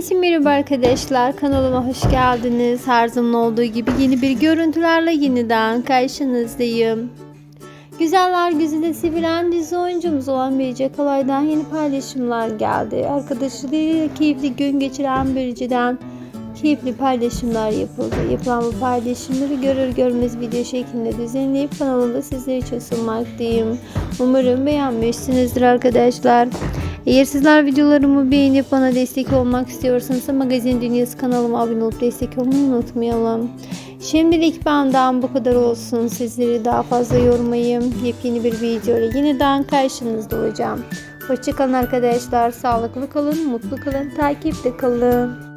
Herkese merhaba arkadaşlar. Kanalıma hoş geldiniz. Her zaman olduğu gibi yeni bir görüntülerle yeniden karşınızdayım. Güzeller güzide sevilen dizi oyuncumuz olan Birce Kalay'dan yeni paylaşımlar geldi. Arkadaşlarıyla keyifli gün geçiren Birce'den keyifli paylaşımlar yapıldı. Yapılan bu paylaşımları görür görmez video şeklinde düzenleyip kanalımda sizler için sunmaktayım. Umarım beğenmişsinizdir arkadaşlar. Eğer sizler videolarımı beğenip bana destek olmak istiyorsanız Magazin Dünyası kanalıma abone olup destek olmayı unutmayalım. Şimdilik benden bu kadar olsun. Sizleri daha fazla yormayayım. Yepyeni bir video ile yeniden karşınızda olacağım. Hoşçakalın arkadaşlar. Sağlıklı kalın, mutlu kalın, takipte kalın.